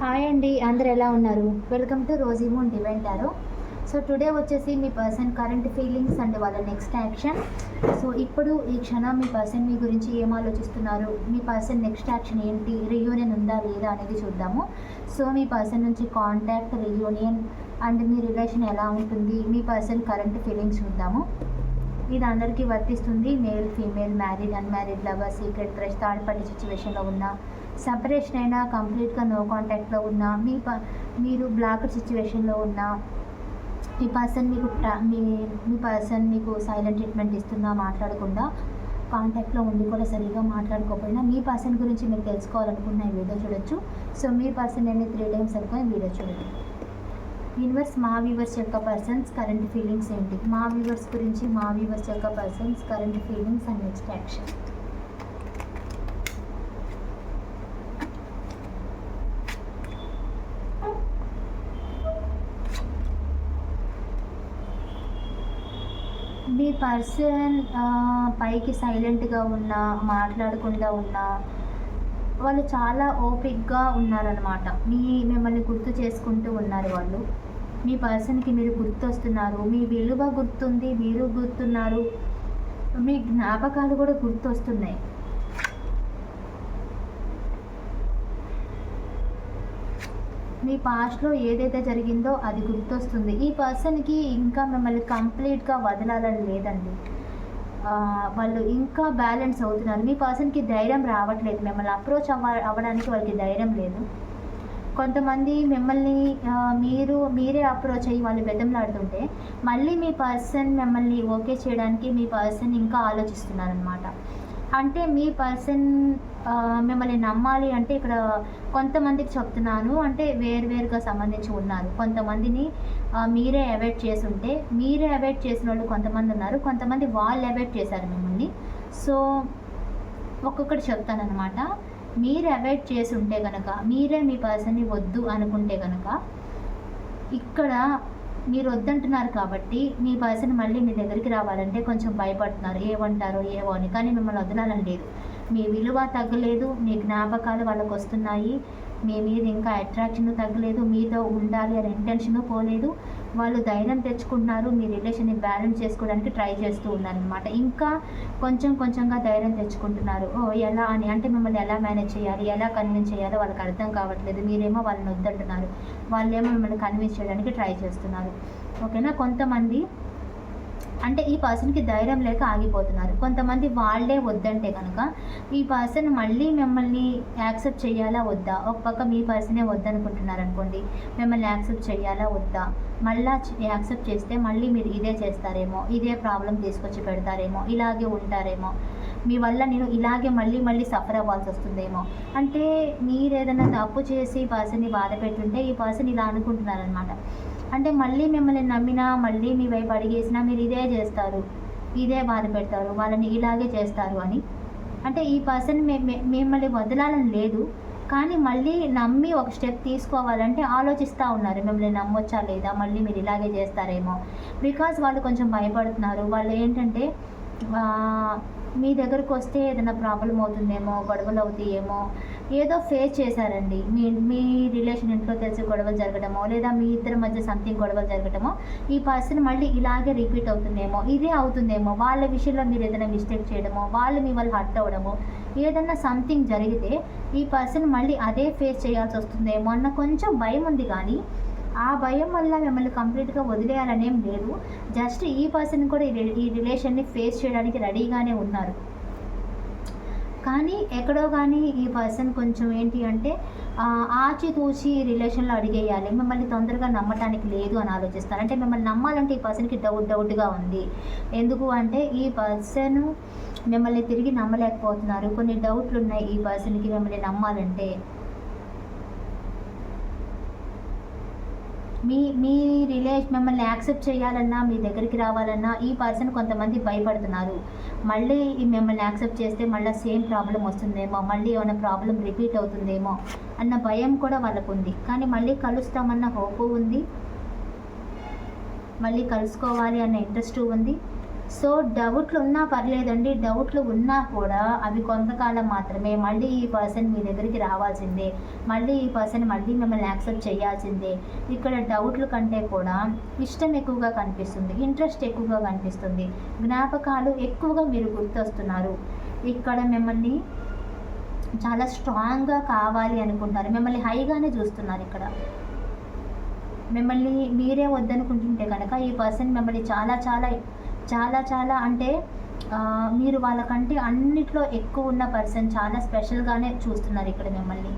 Hi అండి అందరు ఎలా ఉన్నారు? వెల్కమ్ టు రోజీమూన్ డివెంటారు సో టుడే వచ్చేసి మీ పర్సన్ కరెంట్ ఫీలింగ్స్ అండ్ వాళ్ళ నెక్స్ట్ యాక్షన్ సో ఇప్పుడు ఈ క్షణం మీ పర్సన్ మీ గురించి ఏం ఆలోచిస్తున్నారు? మీ పర్సన్ నెక్స్ట్ యాక్షన్ ఏంటి? రియూనియన్ ఉందా లేదా అనేది చూద్దాము. సో మీ పర్సన్ నుంచి కాంటాక్ట్ రియూనియన్ అండ్ మీ రిలేషన్ ఎలా ఉంటుంది? మీ పర్సన్ కరెంట్ ఫీలింగ్స్ చూద్దాము. ఇది అందరికీ వర్తిస్తుంది. Male female married unmarried lover secret crush third party సిచ్యువేషన్లో ఉన్న సపరేషన్ అయినా కంప్లీట్గా నో కాంటాక్ట్లో ఉన్న మీ ప మీరు బ్లాక్ సిచ్యువేషన్లో ఉన్న మీ పర్సన్ మీకు ట్రా- మీ మీ పర్సన్ మీకు సైలెంట్ ట్రీట్మెంట్ ఇస్తున్నా మాట్లాడకుండా కాంటాక్ట్లో ఉండి కూడా సరిగా మాట్లాడుకోకపోయినా మీ పర్సన్ గురించి మీరు తెలుసుకోవాలనుకున్న ఈ వీడియో చూడొచ్చు. సో మీ పర్సన్ అనేది త్రీ టైమ్స్ అనుకుని వీడియో చూడండి. యూనివర్స్ మా వ్యూవర్స్ యొక్క పర్సన్స్ కరెంట్ ఫీలింగ్స్ ఏంటి? మా వ్యూవర్స్ గురించి మా వ్యూవర్స్ యొక్క persons current feelings and next action me person పైకి సైలెంట్గా ఉన్నా మాట్లాడకుండా ఉన్నా వాళ్ళు చాలా ఓపిక్గా ఉన్నారనమాట మీ మిమ్మల్ని గుర్తు చేసుకుంటూ ఉన్నారు వాళ్ళు. మీ పర్సన్కి మీరు గుర్తొస్తున్నారు. మీ విలువ గుర్తుంది మీరు గుర్తున్నారు. మీ జ్ఞాపకాలు కూడా గుర్తొస్తున్నాయి. మీ పాస్ట్లో ఏదైతే జరిగిందో అది గుర్తొస్తుంది. ఈ పర్సన్కి ఇంకా మిమ్మల్ని కంప్లీట్గా వదలాలని లేదండి. వాళ్ళు ఇంకా బ్యాలెన్స్ అవుతున్నారు. మీ పర్సన్కి ధైర్యం రావట్లేదు. మిమ్మల్ని అప్రోచ్ అవ్వ అవ్వడానికి వాళ్ళకి ధైర్యం లేదు. కొంతమంది మిమ్మల్ని మీరు మీరే అప్రోచ్ అయ్యి వాళ్ళు బెదంలాడుతుంటే మళ్ళీ మీ పర్సన్ మిమ్మల్ని ఓకే చేయడానికి మీ పర్సన్ ఇంకా ఆలోచిస్తున్నారనమాట అంటే మీ పర్సన్ మిమ్మల్ని నమ్మాలి అంటే ఇక్కడ కొంతమందికి చెప్తున్నాను. అంటే వేరువేరుగా సంబంధించి ఉన్నారు. కొంతమందిని మీరే అవాయిడ్ చేస్తుంటే మీరే అవాయిడ్ చేసిన వాళ్ళు కొంతమంది ఉన్నారు. కొంతమంది వాళ్ళు అవాయిడ్ చేశారు మిమ్మల్ని. సో ఒక్కొక్కటి చెప్తానమాట మీరు అవాయిడ్ చేసి ఉంటే కనుక మీరే మీ పర్సన్ని వద్దు అనుకుంటే కనుక ఇక్కడ మీరు వద్దంటున్నారు కాబట్టి మీ పర్సన్ మళ్ళీ మీ దగ్గరికి రావాలంటే కొంచెం భయపడుతున్నారు. ఏమంటారో ఏవో అని. కానీ మిమ్మల్ని వదలాలని లేదు. మీ విలువ తగ్గలేదు మీ జ్ఞాపకాలు వాళ్ళకు వస్తున్నాయి. మీ మీద ఇంకా అట్రాక్షన్ తగ్గలేదు మీతో ఉండాలి అనే ఇంటెన్షన్ పోలేదు. వాళ్ళు ధైర్యం తెచ్చుకుంటున్నారు మీ రిలేషన్ని బ్యాలెన్స్ చేసుకోవడానికి ట్రై చేస్తూ ఉన్నారనమాట ఇంకా కొంచెం కొంచెంగా ధైర్యం తెచ్చుకుంటున్నారు. ఓ ఎలా అని? అంటే మిమ్మల్ని ఎలా మేనేజ్ చేయాలి? ఎలా కన్విన్స్ చేయాలో వాళ్ళకి అర్థం కావట్లేదు. మీరేమో వాళ్ళని వద్దంటున్నారు. వాళ్ళేమో మిమ్మల్ని కన్విన్స్ చేయడానికి ట్రై చేస్తున్నారు. ఓకేనా? కొంతమంది అంటే ఈ పర్సన్కి ధైర్యం లేక ఆగిపోతున్నారు. కొంతమంది వాళ్ళే వద్దంటే కనుక ఈ పర్సన్ మళ్ళీ మిమ్మల్ని యాక్సెప్ట్ చేయాలా వద్దా? ఒక పక్క మీ పర్సనే వద్దనుకుంటున్నారు అనుకోండి మిమ్మల్ని యాక్సెప్ట్ చేయాలా వద్దా? మళ్ళా యాక్సెప్ట్ చేస్తే మళ్ళీ మీరు ఇదే చేస్తారేమో ఇదే ప్రాబ్లం తీసుకొచ్చి పెడతారేమో ఇలాగే ఉంటారేమో. మీ వల్ల నేను ఇలాగే మళ్ళీ మళ్ళీ సఫర్ అవ్వాల్సి వస్తుందేమో. అంటే మీరు ఏదైనా తప్పు చేసి ఈ పర్సన్ని బాధ పెట్టుంటే ఈ పర్సన్ ఇలా అనుకుంటున్నారనమాట అంటే మళ్ళీ మిమ్మల్ని నమ్మినా మళ్ళీ మీ వైపు అడిగేసినా మీరు ఇదే చేస్తారు. ఇదే బాధ పెడతారు. వాళ్ళని ఇలాగే చేస్తారు అని. అంటే ఈ పర్సన్ మిమ్మల్ని వదలాలని లేదు. కానీ మళ్ళీ నమ్మి ఒక స్టెప్ తీసుకోవాలంటే ఆలోచిస్తూ ఉన్నారు. మిమ్మల్ని నమ్మొచ్చా లేదా? మళ్ళీ మీరు ఇలాగే చేస్తారేమో. బికాజ్ వాళ్ళు కొంచెం భయపడుతున్నారు. వాళ్ళు ఏంటంటే మీ దగ్గరకు వస్తే ఏదైనా ప్రాబ్లం అవుతుందేమో గొడవలు అవుతాయేమో ఏదో ఫేస్ చేశారండి. మీ మీ రిలేషన్ ఇంట్లో తెలిసి గొడవలు జరగడమో లేదా మీ ఇద్దరి మధ్య సంథింగ్ గొడవలు జరగడమో ఈ పర్సన్ మళ్ళీ ఇలాగే రిపీట్ అవుతుందేమో ఇదే అవుతుందేమో వాళ్ళ విషయంలో మీరు ఏదైనా మిస్టేక్ చేయడమో వాళ్ళు మీ వాళ్ళు హర్ట్ అవ్వడమో ఏదైనా సంథింగ్ జరిగితే ఈ పర్సన్ మళ్ళీ అదే ఫేస్ చేయాల్సి వస్తుందేమో అన్న కొంచెం భయం ఉంది కానీ ఆ భయం వల్ల మిమ్మల్ని కంప్లీట్గా వదిలేయాలనేం లేదు. జస్ట్ ఈ పర్సన్ కూడా ఈ రి- ఈ రిలేషన్ని ఫేస్ చేయడానికి రెడీగానే ఉన్నారు. కానీ ఎక్కడో కానీ ఈ పర్సన్ కొంచెం ఏంటి అంటే ఆచితూచి రిలేషన్లో అడిగేయాలి. మిమ్మల్ని తొందరగా నమ్మటానికి లేదు అని ఆలోచిస్తారు. అంటే మిమ్మల్ని నమ్మాలంటే ఈ పర్సన్కి డౌట్ డౌట్గా ఉంది. ఎందుకు అంటే ఈ పర్సన్ మిమ్మల్ని తిరిగి నమ్మలేకపోతున్నారు. కొన్ని డౌట్లు ఉన్నాయి ఈ పర్సన్కి మిమ్మల్ని నమ్మాలంటే. మీ మీ రిలేషన్ మిమ్మల్ని యాక్సెప్ట్ చేయాలన్నా మీ దగ్గరికి రావాలన్నా ఈ పర్సన్ కొంతమంది భయపడుతున్నారు. మళ్ళీ ఈ మిమ్మల్ని యాక్సెప్ట్ చేస్తే మళ్ళీ సేమ్ ప్రాబ్లం వస్తుందేమో మళ్ళీ ఏమైనా ప్రాబ్లం రిపీట్ అవుతుందేమో అన్న భయం కూడా వాళ్ళకు ఉంది కానీ మళ్ళీ కలుస్తామన్న హోపు ఉంది. మళ్ళీ కలుసుకోవాలి అన్న ఇంట్రెస్ట్ ఉంది. సో డౌట్లు ఉన్నా పర్లేదండి. డౌట్లు ఉన్నా కూడా అవి కొంతకాలం మాత్రమే. మళ్ళీ ఈ పర్సన్ మీ దగ్గరికి రావాల్సిందే. మళ్ళీ ఈ పర్సన్ మళ్ళీ మిమ్మల్ని యాక్సెప్ట్ చేయాల్సిందే. ఇక్కడ డౌట్లు కంటే కూడా ఇష్టం ఎక్కువగా కనిపిస్తుంది. ఇంట్రెస్ట్ ఎక్కువగా కనిపిస్తుంది. జ్ఞాపకాలు ఎక్కువగా మీరు గుర్తొస్తున్నారు. ఇక్కడ మిమ్మల్ని చాలా స్ట్రాంగ్గా కావాలి అనుకుంటారు. మిమ్మల్ని హైగానే చూస్తున్నారు ఇక్కడ. మిమ్మల్ని మీరే వద్దనుకుంటుంటే కనుక ఈ పర్సన్ మిమ్మల్ని చాలా చాలా చాలా చాలా అంటే మీరు వాళ్ళకంటే అన్నిట్లో ఎక్కువ ఉన్న పర్సన్ చాలా స్పెషల్గానే చూస్తున్నారు ఇక్కడ మిమ్మల్ని.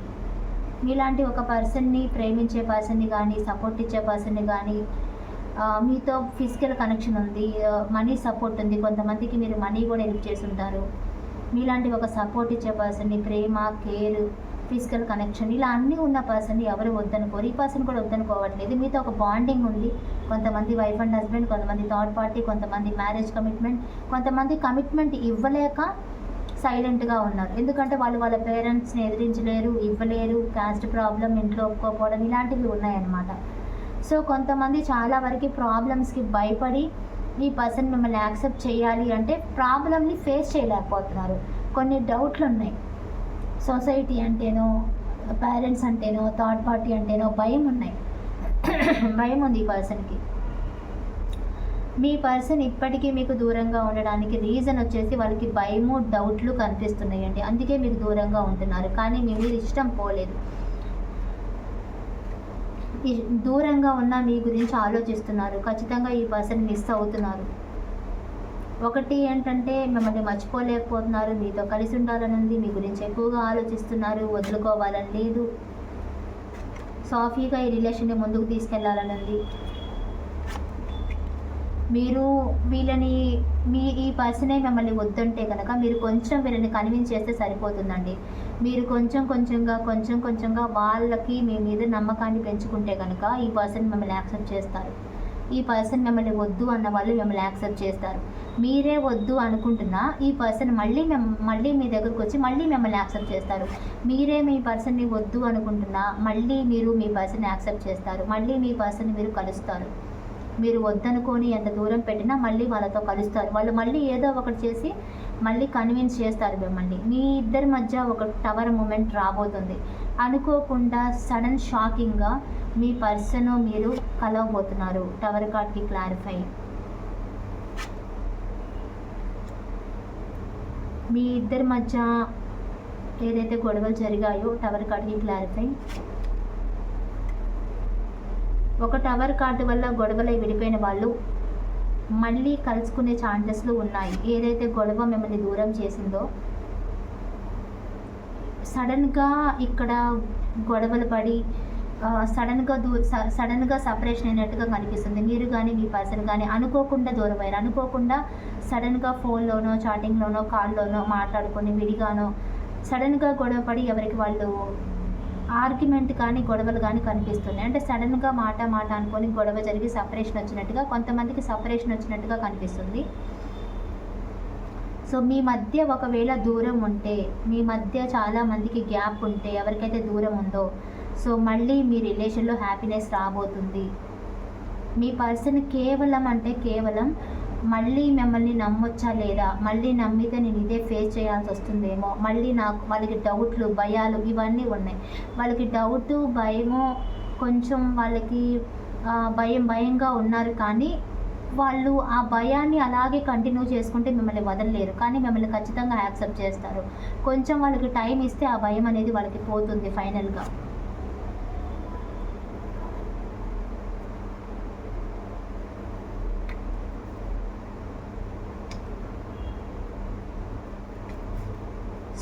మీలాంటి ఒక పర్సన్ని ప్రేమించే పర్సన్ని కానీ సపోర్ట్ ఇచ్చే పర్సన్ని కానీ మీతో ఫిజికల్ కనెక్షన్ ఉంది మనీ సపోర్ట్ ఉంది కొంతమందికి మీరు మనీ కూడా హెల్ప్ చేసి ఉంటారు మీలాంటి ఒక సపోర్ట్ ఇచ్చే పర్సన్ని ప్రేమ కేర్ ఫిజికల్ కనెక్షన్ ఇలా అన్నీ ఉన్న పర్సన్ ఎవరు వద్దనుకోరు. ఈ పర్సన్ కూడా వద్దనుకోవట్లేదు. మీతో ఒక బాండింగ్ ఉంది. కొంతమంది వైఫ్ అండ్ హస్బెండ్ కొంతమంది థర్డ్ పార్టీ కొంతమంది మ్యారేజ్ కమిట్మెంట్ కొంతమంది కమిట్మెంట్ ఇవ్వలేక సైలెంట్గా ఉన్నారు. ఎందుకంటే వాళ్ళు వాళ్ళ పేరెంట్స్ని ఎదిరించలేరు ఇవ్వలేరు క్యాస్ట్ ప్రాబ్లం ఇంట్లో ఒప్పుకోకపోవడం ఇలాంటివి ఉన్నాయన్నమాట. సో కొంతమంది చాలా వరకు ప్రాబ్లమ్స్కి భయపడి ఈ పర్సన్ మిమ్మల్ని యాక్సెప్ట్ చేయాలి అంటే ప్రాబ్లమ్ని ఫేస్ చేయలేకపోతున్నారు. కొన్ని డౌట్లు ఉన్నాయి. సొసైటీ అంటేనో పేరెంట్స్ అంటేనో థర్డ్ పార్టీ అంటేనో భయం ఉన్నాయి. భయం ఉంది ఈ పర్సన్కి మీ పర్సన్ ఇప్పటికీ మీకు దూరంగా ఉండడానికి రీజన్ వచ్చేసి వాళ్ళకి భయము డౌట్లు కనిపిస్తున్నాయండి. అందుకే మీకు దూరంగా ఉంటున్నారు. కానీ మీ మీరు ఇష్టం పోలేదు. దూరంగా ఉన్న మీ గురించి ఆలోచిస్తున్నారు. ఖచ్చితంగా ఈ పర్సన్ మిస్ అవుతున్నారు. ఒకటి ఏంటంటే మిమ్మల్ని మర్చిపోలేకపోతున్నారు. మీతో కలిసి ఉండాలని ఉంది. మీ గురించి ఎక్కువగా ఆలోచిస్తున్నారు. వదులుకోవాలని లేదు. సాఫీగా ఈ రిలేషన్ని ముందుకు తీసుకెళ్ళాలని ఉంది. మీరు వీళ్ళని మీ ఈ పర్సనే మిమ్మల్ని వద్దంటే కనుక మీరు కొంచెం వీళ్ళని కన్విన్స్ చేస్తే సరిపోతుందండి. మీరు కొంచెం కొంచెంగా కొంచెం కొంచెంగా వాళ్ళకి మీ మీద నమ్మకాన్ని పెంచుకుంటే కనుక ఈ పర్సన్ మిమ్మల్ని యాక్సెప్ట్ చేస్తారు. ఈ పర్సన్ మిమ్మల్ని వద్దు అన్న వాళ్ళు మిమ్మల్ని యాక్సెప్ట్ చేస్తారు. మీరే వద్దు అనుకుంటున్నా ఈ పర్సన్ మళ్ళీ మళ్ళీ మీ దగ్గరకు వచ్చి మళ్ళీ మిమ్మల్ని యాక్సెప్ట్ చేస్తారు. మీరే మీ పర్సన్ని వద్దు అనుకుంటున్నా మళ్ళీ మీరు మీ పర్సన్ని యాక్సెప్ట్ చేస్తారు. మళ్ళీ మీ పర్సన్ని మీరు కలుస్తారు. మీరు వద్దనుకొని ఎంత దూరం పెట్టినా మళ్ళీ వాళ్ళతో కలుస్తారు. వాళ్ళు మళ్ళీ ఏదో ఒకటి చేసి మళ్ళీ కన్విన్స్ చేస్తారు మిమ్మల్ని. మీ ఇద్దరి మధ్య ఒక టవర్ మూమెంట్ రాబోతుంది. అనుకోకుండా సడన్ షాకింగ్గా మీ పర్సన్ మీరు కలవబోతున్నారు. టవర్ కార్డ్కి క్లారిఫై. మీ ఇద్దరి మధ్య ఏదైతే గొడవలు జరిగాయో టవర్ కార్డ్కి క్లారిఫై. ఒక టవర్ కార్డు వల్ల గొడవలై విడిపోయిన వాళ్ళు మళ్ళీ కలుసుకునే ఛాన్సెస్లు ఉన్నాయి. ఏదైతే గొడవ మిమ్మల్ని దూరం చేసిందో సడన్గా ఇక్కడ గొడవలు పడి సడన్గా దూ స- సడన్గా సపరేషన్ అయినట్టుగా కనిపిస్తుంది. మీరు కానీ మీ పర్సన్ కానీ అనుకోకుండా దూరం అయ్యారు అనుకోకుండా సడన్గా ఫోన్లోనో చాటింగ్లోనో కాల్లోనో మాట్లాడుకొని విడిగానో సడన్గా గొడవ పడి ఎవరికి వాళ్ళు ఆర్గ్యుమెంట్ కానీ గొడవలు కానీ కనిపిస్తున్నాయి. అంటే సడన్గా మాట మాట అనుకొని గొడవ జరిగి సపరేషన్ వచ్చినట్టుగా కొంతమందికి సపరేషన్ వచ్చినట్టుగా కనిపిస్తుంది. సో మీ మధ్య ఒకవేళ దూరం ఉంటే మీ మధ్య చాలామందికి గ్యాప్ ఉంటే ఎవరికైతే దూరం ఉందో సో మళ్ళీ మీ రిలేషన్లో హ్యాపీనెస్ రాబోతుంది. మీ పర్సన్ కేవలం అంటే కేవలం మళ్ళీ మిమ్మల్ని నమ్మొచ్చా లేదా? మళ్ళీ నమ్మితే నేను ఇదే ఫేస్ చేయాల్సి వస్తుందేమో? మళ్ళీ నాకు వాళ్ళకి డౌట్లు భయాలు ఇవన్నీ ఉన్నాయి. వాళ్ళకి డౌట్ భయము కొంచెం వాళ్ళకి భయం భయంగా ఉన్నారు కానీ వాళ్ళు ఆ భయాన్ని అలాగే కంటిన్యూ చేసుకుంటే మిమ్మల్ని వదలలేరు. కానీ మిమ్మల్ని ఖచ్చితంగా యాక్సెప్ట్ చేస్తారు. కొంచెం వాళ్ళకి టైం ఇస్తే ఆ భయం అనేది వాళ్ళకి పోతుంది ఫైనల్గా.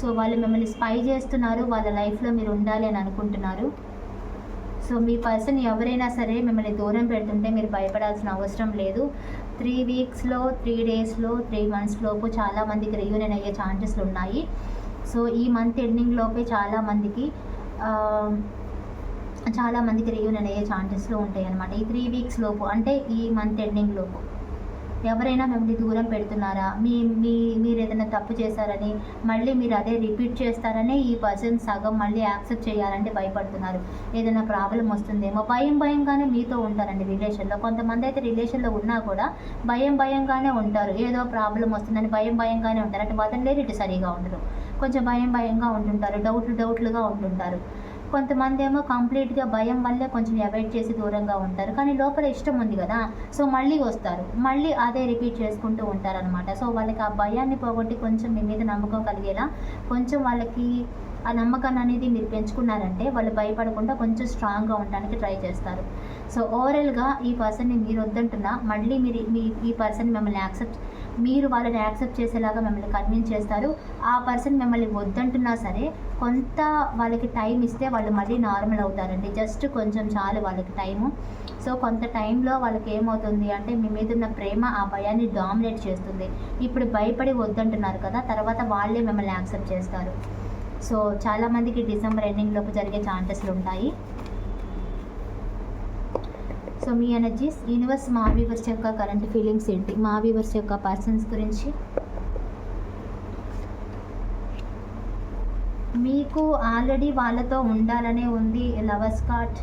సో వాళ్ళు మిమ్మల్ని స్పై చేస్తున్నారు వాళ్ళ లైఫ్లో మీరు ఉండాలి అని అనుకుంటున్నారు. సో మీ పర్సన్ ఎవరైనా సరే మిమ్మల్ని దూరం పెడుతుంటే మీరు భయపడాల్సిన అవసరం లేదు. త్రీ వీక్స్లో త్రీ డేస్లో త్రీ మంత్స్ లోపు చాలామందికి రియూనియన్ అయ్యే ఛాన్సెస్లు ఉన్నాయి. సో ఈ మంత్ ఎండింగ్ లోపే చాలా మందికి చాలా మందికి రియూనియన్ అయ్యే ఛాన్సెస్లు ఉంటాయి అన్నమాట ఈ త్రీ వీక్స్ లోపు అంటే ఈ మంత్ ఎండింగ్ లోపు. ఎవరైనా మిమ్మల్ని దూరం పెడుతున్నారా? మీ మీ మీరు ఏదైనా తప్పు చేశారని మళ్ళీ మీరు అదే రిపీట్ చేస్తారనే ఈ పర్సన్ సగం మళ్ళీ యాక్సెప్ట్ చేయాలంటే భయపడుతున్నారు. ఏదైనా ప్రాబ్లం వస్తుందేమో భయం భయంగానే మీతో ఉంటారండి రిలేషన్లో. కొంతమంది అయితే రిలేషన్లో ఉన్నా కూడా భయం భయంగానే ఉంటారు. ఏదో ప్రాబ్లం వస్తుందని భయం భయంగానే ఉంటారు. అంటే వదలలేరు ఇటు సరిగా ఉండరు. కొంచెం భయం భయంగా ఉంటుంటారు. డౌట్లు డౌట్లుగా ఉంటుంటారు. కొంతమంది ఏమో కంప్లీట్గా భయం వల్లే కొంచెం అవాయిడ్ చేసి దూరంగా ఉంటారు. కానీ లోపల ఇష్టం ఉంది కదా సో మళ్ళీ వస్తారు. మళ్ళీ అదే రిపీట్ చేసుకుంటూ ఉంటారనమాట సో వాళ్ళకి ఆ భయాన్ని పోగొట్టి కొంచెం మీ మీద నమ్మకం కలిగేలా కొంచెం వాళ్ళకి ఆ నమ్మకాన్ని అనేది మీరు పెంచుకున్నారంటే వాళ్ళు భయపడకుండా కొంచెం స్ట్రాంగ్గా ఉండడానికి ట్రై చేస్తారు. సో ఓవరాల్గా ఈ పర్సన్ని మీరు వద్దంటున్నా మళ్ళీ మీరు మీ ఈ పర్సన్ మిమ్మల్ని యాక్సెప్ట్ మీరు వాళ్ళని యాక్సెప్ట్ చేసేలాగా మిమ్మల్ని కన్విన్స్ చేస్తారు. ఆ పర్సన్ మిమ్మల్ని వద్దంటున్నా సరే కొంత వాళ్ళకి టైం ఇస్తే వాళ్ళు మళ్ళీ నార్మల్ అవుతారండి. జస్ట్ కొంచెం చాలు వాళ్ళకి టైము. సో కొంత టైంలో వాళ్ళకి ఏమవుతుంది అంటే మీ మీద ఉన్న ప్రేమ ఆ భయాన్ని డామినేట్ చేస్తుంది. ఇప్పుడు భయపడి వద్దంటున్నారు కదా తర్వాత వాళ్ళే మిమ్మల్ని యాక్సెప్ట్ చేస్తారు. సో చాలామందికి డిసెంబర్ ఎండింగ్లోపు జరిగే ఛాన్సెస్లు ఉంటాయి. సో మీ ఎనర్జీస్ యూనివర్స్ మా వ్యూవర్స్ యొక్క కరెంట్ ఫీలింగ్స్ ఏంటి? మా వ్యూవర్స్ యొక్క పర్సన్స్ గురించి. మీకు ఆల్రెడీ వాళ్ళతో ఉండాలనే ఉంది లవర్స్ కార్డ్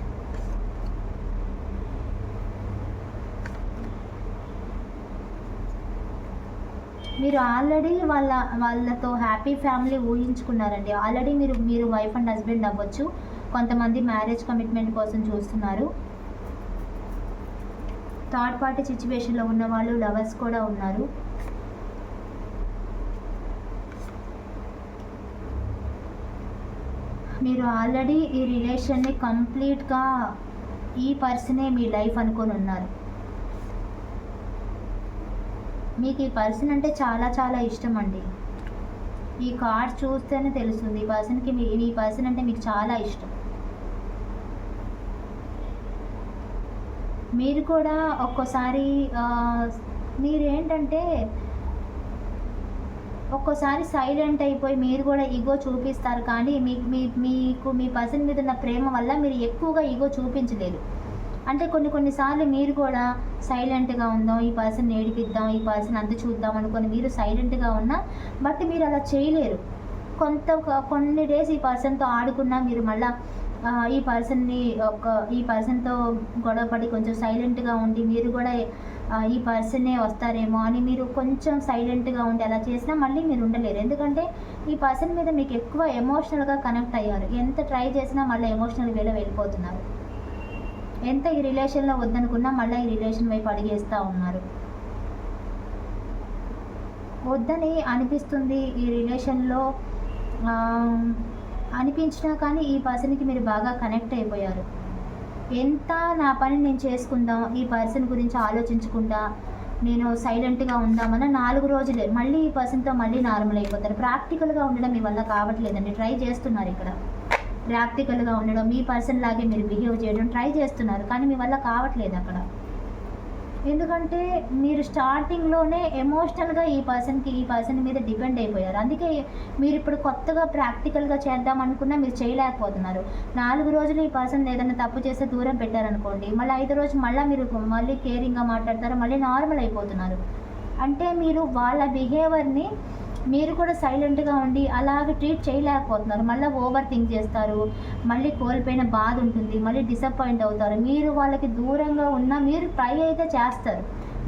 మీరు ఆల్రెడీ వాళ్ళ వాళ్ళతో హ్యాపీ ఫ్యామిలీ ఊహించుకున్నారండి. ఆల్రెడీ మీరు మీరు వైఫ్ అండ్ హస్బెండ్ అవ్వచ్చు. కొంతమంది మ్యారేజ్ కమిట్మెంట్ కోసం చూస్తున్నారు. థర్డ్ పార్టీ సిచ్యువేషన్లో ఉన్న వాళ్ళు లవర్స్ కూడా ఉన్నారు. మీరు ఆల్రెడీ ఈ రిలేషన్ని కంప్లీట్గా ఈ పర్సనే మీ లైఫ్ అనుకొని ఉన్నారు. మీకు ఈ పర్సన్ అంటే చాలా చాలా ఇష్టం అండి. ఈ కార్డ్ చూస్తేనే తెలుస్తుంది ఈ పర్సన్కి మీ ఈ పర్సన్ అంటే మీకు చాలా ఇష్టం. మీరు కూడా ఒక్కోసారి మీరేంటంటే ఒక్కోసారి సైలెంట్ అయిపోయి మీరు కూడా ఈగో చూపిస్తారు కానీ మీ మీ మీకు మీ పర్సన్ మీద ఉన్న ప్రేమ వల్ల మీరు ఎక్కువగా ఈగో చూపించలేరు అంటే కొన్ని కొన్నిసార్లు మీరు కూడా సైలెంట్గా ఉందాం ఈ పర్సన్ ఏడిపిద్దాం ఈ పర్సన్ అంత చూద్దాం అనుకొని మీరు సైలెంట్గా ఉన్నా బట్ మీరు అలా చేయలేరు. కొంత కొన్ని డేస్ ఈ పర్సన్తో ఆడుకున్నా మీరు మళ్ళీ ఈ పర్సన్ని ఒక ఈ పర్సన్తో గొడవపడి కొంచెం సైలెంట్గా ఉండి మీరు కూడా ఈ పర్సనే వస్తారేమో అని మీరు కొంచెం సైలెంట్గా ఉండి అలా చేసినా మళ్ళీ మీరు ఉండలేరు. ఎందుకంటే ఈ పర్సన్ మీద మీకు ఎక్కువ ఎమోషనల్గా కనెక్ట్ అయ్యారు. ఎంత ట్రై చేసినా మళ్ళీ ఎమోషనల్ వేలో వెళ్ళిపోతున్నారు. ఎంత ఈ రిలేషన్లో వద్దనుకున్నా మళ్ళీ ఈ రిలేషన్ వైపు అడిగేస్తూ ఉన్నారు. వద్దని అనిపిస్తుంది ఈ రిలేషన్లో అనిపించినా కానీ ఈ పర్సన్కి మీరు బాగా కనెక్ట్ అయిపోయారు. ఎంత నా పని నేను చేసుకుందాం ఈ పర్సన్ గురించి ఆలోచించకుండా నేను సైలెంట్గా ఉందామన్న నాలుగు రోజులే. మళ్ళీ ఈ పర్సన్తో మళ్ళీ నార్మల్ అయిపోతారు. ప్రాక్టికల్గా ఉండడం మీ వల్ల కావట్లేదండి. ట్రై చేస్తున్నారు ఇక్కడ. ప్రాక్టికల్గా ఉండడం మీ పర్సన్ లాగే మీరు బిహేవ్ చేయడం ట్రై చేస్తున్నారు. కానీ మీ వల్ల కావట్లేదు అక్కడ. ఎందుకంటే మీరు స్టార్టింగ్లోనే ఎమోషనల్గా ఈ పర్సన్కి ఈ పర్సన్ మీద డిపెండ్ అయిపోయారు. అందుకే మీరు ఇప్పుడు కొత్తగా ప్రాక్టికల్గా చేద్దాం అనుకున్నా మీరు చేయలేకపోతున్నారు. నాలుగు రోజులు ఈ పర్సన్ ఏదైనా తప్పు చేస్తే దూరం పెట్టారనుకోండి మళ్ళీ ఐదు రోజు మళ్ళీ మీరు మళ్ళీ కేరింగ్గా మాట్లాడతారు మళ్ళీ నార్మల్ అయిపోతున్నారు. అంటే మీరు వాళ్ళ బిహేవియర్ని మీరు కూడా సైలెంట్గా ఉండి అలాగే ట్రీట్ చేయలేకపోతున్నారు. మళ్ళీ ఓవర్ థింక్ చేస్తారు. మళ్ళీ కోల్పోయిన బాధ ఉంటుంది. మళ్ళీ డిసప్పాయింట్ అవుతారు. మీరు వాళ్ళకి దూరంగా ఉన్నా మీరు ట్రై అయితే చేస్తారు.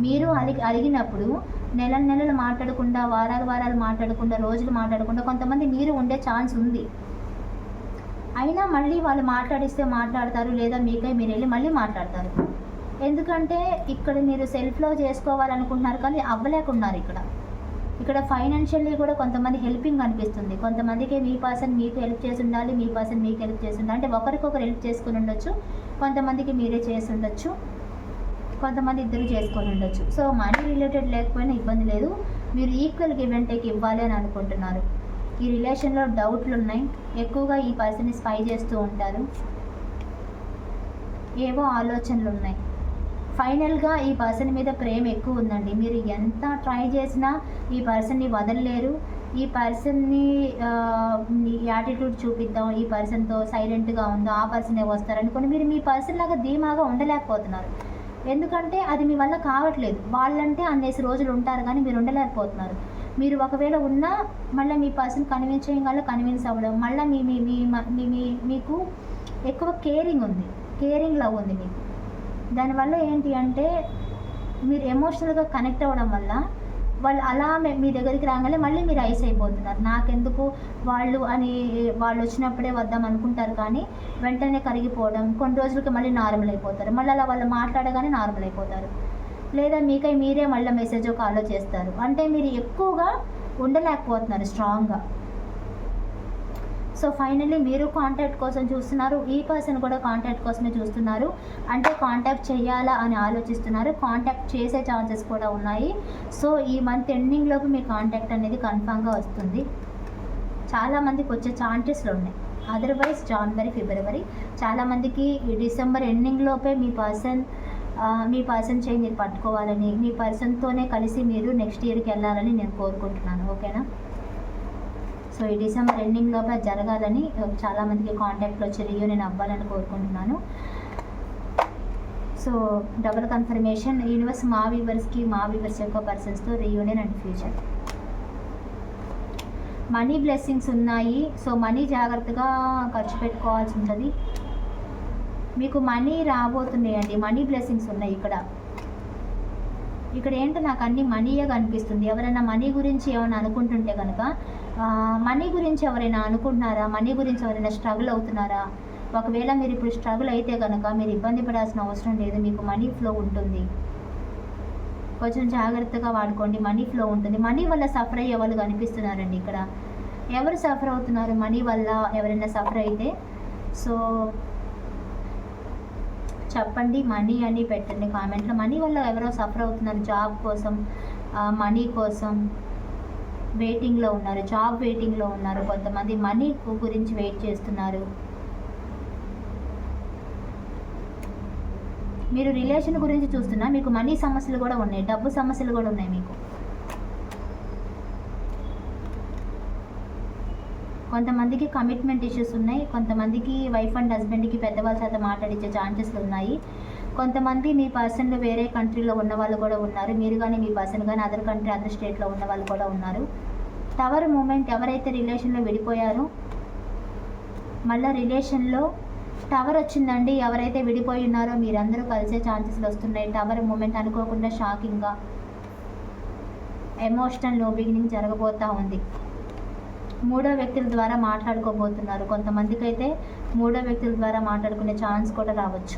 మీరు అలిగి అడిగినప్పుడు నెల నెలలు మాట్లాడకుండా వారాలు వారాలు మాట్లాడకుండా రోజులు మాట్లాడకుండా కొంతమంది మీరు ఉండే ఛాన్స్ ఉంది. అయినా మళ్ళీ వాళ్ళు మాట్లాడిస్తే మాట్లాడతారు లేదా మీకై మీరు వెళ్ళి మళ్ళీ మాట్లాడతారు. ఎందుకంటే ఇక్కడ మీరు సెల్ఫ్లో చేసుకోవాలనుకుంటున్నారు కానీ అవ్వలేకున్నారు ఇక్కడ. ఇక్కడ ఫైనాన్షియల్లీ కూడా కొంతమంది హెల్పింగ్ అనిపిస్తుంది. కొంతమందికి మీ పర్సన్ మీకు హెల్ప్ చేసి ఉండాలి మీ పర్సన్ మీకు హెల్ప్ చేసి ఉండాలి. అంటే ఒకరికొకరు హెల్ప్ చేసుకుని ఉండొచ్చు కొంతమందికి మీరే చేసి ఉండొచ్చు కొంతమంది ఇద్దరు చేసుకొని ఉండొచ్చు. సో మనీ రిలేటెడ్ లేకపోయినా ఇబ్బంది లేదు. మీరు ఈక్వల్ గివ్ అండ్ టేక్ ఇవ్వాలి అని అనుకుంటున్నారు. ఈ రిలేషన్లో డౌట్లు ఉన్నాయి. ఎక్కువగా ఈ పర్సన్ని స్పై చేస్తూ ఉంటారు. ఏవో ఆలోచనలు ఉన్నాయి. ఫైనల్గా ఈ పర్సన్ మీద ప్రేమ ఎక్కువ ఉందండి. మీరు ఎంత ట్రై చేసినా ఈ పర్సన్ని వదలలేరు. ఈ పర్సన్ని యాటిట్యూడ్ చూపిద్దాం ఈ పర్సన్తో సైలెంట్గా ఉందో ఆ పర్సనే వస్తారనుకొని మీరు మీ పర్సన్ లాగా ధీమాగా ఉండలేకపోతున్నారు. ఎందుకంటే అది మీ వల్ల కావట్లేదు. వాళ్ళంటే అన్నేసి రోజులు ఉంటారు కానీ మీరు ఉండలేకపోతున్నారు. మీరు ఒకవేళ ఉన్నా మళ్ళీ మీ పర్సన్ కన్విన్స్ చేయగల కన్విన్స్ అవ్వడం మళ్ళీ మీ మీ మీ మీ మీ- మీకు ఎక్కువ కేరింగ్ ఉంది. కేరింగ్ లవ్ ఉంది మీకు. దానివల్ల ఏంటి అంటే మీరు ఎమోషనల్గా కనెక్ట్ అవ్వడం వల్ల వాళ్ళు అలా మీ దగ్గరికి రాగానే మళ్ళీ మీరు ఐస్ అయిపోతున్నారు. నాకెందుకు వాళ్ళు అని వాళ్ళు వచ్చినప్పుడే వద్దాం అనుకుంటారు కానీ వెంటనే కరిగిపోవడం కొన్ని రోజులకి మళ్ళీ నార్మల్ అయిపోతారు. మళ్ళీ అలా వాళ్ళు మాట్లాడగానే నార్మల్ అయిపోతారు. లేదా మీకై మీరే మళ్ళీ మెసేజ్ కాల్లో చేస్తారు. అంటే మీరు ఎక్కువగా ఉండలేకపోతున్నారు స్ట్రాంగ్గా సో ఫైనల్లీ మీరు కాంటాక్ట్ కోసం చూస్తున్నారు. ఈ పర్సన్ కూడా కాంటాక్ట్ కోసమే చూస్తున్నారు. అంటే కాంటాక్ట్ చేయాలా అని ఆలోచిస్తున్నారు. కాంటాక్ట్ చేసే ఛాన్సెస్ కూడా ఉన్నాయి. సో ఈ మంత్ ఎండింగ్లోపు మీ కాంటాక్ట్ అనేది కన్ఫామ్గా వస్తుంది. చాలామందికి వచ్చే ఛాన్సెస్లు ఉన్నాయి. అదర్వైజ్ జనవరి ఫిబ్రవరి చాలామందికి డిసెంబర్ ఎండింగ్ లోపే మీ పర్సన్ మీ పర్సన్ చేయి మీరు పట్టుకోవాలని మీ పర్సన్తోనే కలిసి మీరు నెక్స్ట్ ఇయర్కి వెళ్ళాలని నేను కోరుకుంటున్నాను. ఓకేనా సో ఈ డిసెంబర్ ఎండింగ్ లోపల జరగాలని చాలామందికి కాంటాక్ట్లో వచ్చి రియూనియన్ అవ్వాలని కోరుకుంటున్నాను. సో డబుల్ కన్ఫర్మేషన్ యూనివర్స్ మా వీవర్స్కి మా వీవర్స్ యొక్క పర్సన్స్తో reunion and future money blessings ఉన్నాయి. సో మనీ జాగ్రత్తగా ఖర్చు పెట్టుకోవాల్సి ఉంటుంది. మీకు మనీ రాబోతున్నాయండి. మనీ బ్లెస్సింగ్స్ ఉన్నాయి ఇక్కడ. ఇక్కడ ఏంటో నాకు అన్ని మనీయే కనిపిస్తుంది. ఎవరైనా మనీ గురించి ఏమైనా అనుకుంటుంటే కనుక మనీ గురించి ఎవరైనా అనుకుంటున్నారా? మనీ గురించి ఎవరైనా స్ట్రగుల్ అవుతున్నారా? ఒకవేళ మీరు ఇప్పుడు స్ట్రగుల్ అయితే కనుక మీరు ఇబ్బంది పడాల్సిన అవసరం లేదు మీకు మనీ ఫ్లో ఉంటుంది. కొంచెం జాగ్రత్తగా వాడుకోండి మనీ ఫ్లో ఉంటుంది. మనీ వల్ల సఫర్ అయ్యే వాళ్ళు కనిపిస్తున్నారండి ఇక్కడ. ఎవరు సఫర్ అవుతున్నారు? మనీ వల్ల ఎవరైనా సఫర్ అయితే? సో చెప్పండి మనీ అని పెట్టండి కామెంట్లో మనీ వల్ల ఎవరో సఫర్ అవుతున్నారు జాబ్ కోసం మనీ కోసం. వెయిటింగ్లో ఉన్నారు జాబ్ వెయిటింగ్లో ఉన్నారు కొంతమంది మనీ గురించి వెయిట్ చేస్తున్నారు. మీరు రిలేషన్ గురించి చూస్తున్నా మీకు మనీ సమస్యలు కూడా ఉన్నాయి డబ్బు సమస్యలు కూడా ఉన్నాయి మీకు. కొంతమందికి కమిట్మెంట్ ఇష్యూస్ ఉన్నాయి కొంతమందికి వైఫ్ అండ్ హస్బెండ్కి పెద్దవాళ్ళ చేత మాట్లాడించే ఛాన్సెస్ ఉన్నాయి. కొంతమంది మీ పర్సన్లు వేరే కంట్రీలో ఉన్న వాళ్ళు కూడా ఉన్నారు. మీరు కానీ మీ పర్సన్ కానీ అదర్ కంట్రీ అదర్ స్టేట్లో ఉన్న వాళ్ళు కూడా ఉన్నారు. టవర్ మూమెంట్ ఎవరైతే రిలేషన్లో విడిపోయారో మళ్ళీ రిలేషన్లో టవర్ వచ్చిందండి ఎవరైతే విడిపోయి ఉన్నారో మీరందరూ కలిసే ఛాన్సెస్లు వస్తున్నాయి. టవర్ మూమెంట్ అనుకోకుండా షాకింగ్గా ఎమోషనల్ నో బిగినింగ్ జరగబోతూ ఉంది. మూడో వ్యక్తుల ద్వారా మాట్లాడుకోబోతున్నారు. కొంతమందికి అయితే మూడో వ్యక్తుల ద్వారా మాట్లాడుకునే ఛాన్స్ కూడా రావచ్చు.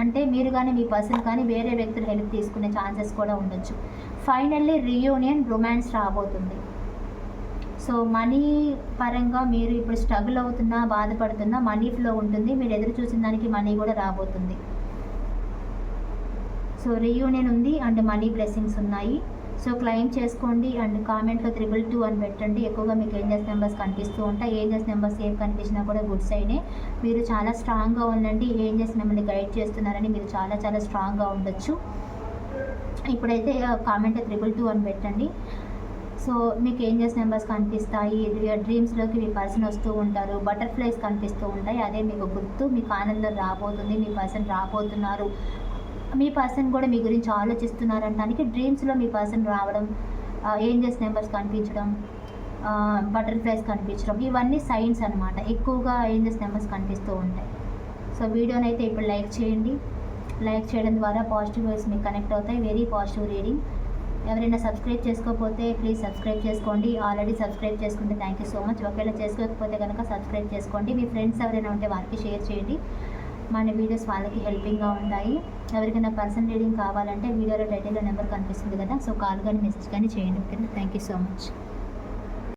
అంటే మీరు కానీ మీ పర్సన్ కానీ వేరే వ్యక్తులు హెల్ప్ తీసుకునే ఛాన్సెస్ కూడా ఉండొచ్చు. ఫైనల్లీ రియూనియన్ రొమాన్స్ రాబోతుంది. సో మనీ పరంగా మీరు ఇప్పుడు స్ట్రగుల్ అవుతున్నా బాధపడుతున్నా మనీ ఫ్లో ఉంటుంది. మీరు ఎదురు చూసిన దానికి మనీ కూడా రాబోతుంది. సో రీయూనియన్ ఉంది అండ్ మనీ బ్లెస్సింగ్స్ ఉన్నాయి. సో క్లెయిమ్ చేసుకోండి అండ్ కామెంట్లో త్రిబుల్ టూ అని పెట్టండి. ఎక్కువగా మీకు ఏంజెస్ నెంబర్స్ కనిపిస్తూ ఉంటాయి. ఏంజెస్ నెంబర్స్ ఏం కనిపించినా కూడా గుడ్ సైడే. మీరు చాలా స్ట్రాంగ్గా ఉండండి. ఏంజెస్ మిమ్మల్ని గైడ్ చేస్తున్నారని మీరు చాలా చాలా స్ట్రాంగ్గా ఉండొచ్చు. ఇప్పుడైతే కామెంట్ త్రిబుల్ టూ అని పెట్టండి. సో మీకు ఏంజెస్ నెంబర్స్ కనిపిస్తాయి? డ్రీమ్స్లోకి మీ పర్సన్ వస్తూ ఉంటారు. బటర్ఫ్లైస్ కనిపిస్తూ ఉంటాయి. అదే మీకు గుర్తు. మీకు ఆనందం రాబోతుంది. మీ పర్సన్ రాబోతున్నారు. మీ పర్సన్ కూడా మీ గురించి ఆలోచిస్తున్నారు అనడానికి డ్రీమ్స్లో మీ పర్సన్ రావడం ఏంజెస్ నెంబర్స్ కనిపించడం బటర్ఫ్లైస్ కనిపించడం ఇవన్నీ సైన్స్ అనమాట ఎక్కువగా ఏంజెస్ నెంబర్స్ కనిపిస్తూ ఉంటాయి. సో వీడియోని అయితే ఇప్పుడు లైక్ చేయండి. లైక్ చేయడం ద్వారా పాజిటివ్ వైస్ మీకు కనెక్ట్ అవుతాయి. వెరీ పాజిటివ్ రీడింగ్ ఎవరైనా సబ్స్క్రైబ్ చేసుకోకపోతే ప్లీజ్ సబ్స్క్రైబ్ చేసుకోండి. ఆల్రెడీ సబ్స్క్రైబ్ చేసుకుంటే థ్యాంక్ యూ సో మచ్ ఒకవేళ చేసుకోకపోతే కనుక సబ్స్క్రైబ్ చేసుకోండి. మీ ఫ్రెండ్స్ ఎవరైనా ఉంటే వారికి షేర్ చేయండి. మన వీడియోస్ వాళ్ళకి హెల్పింగ్గా ఉంటాయి. ఎవరికైనా పర్సన్ రీడింగ్ కావాలంటే వీడియోలో టైటిల్లో నెంబర్ కనిపిస్తుంది కదా సో కాల్ కానీ మెసేజ్ కానీ చేయండి ఓకేనా థ్యాంక్ యూ సో మచ్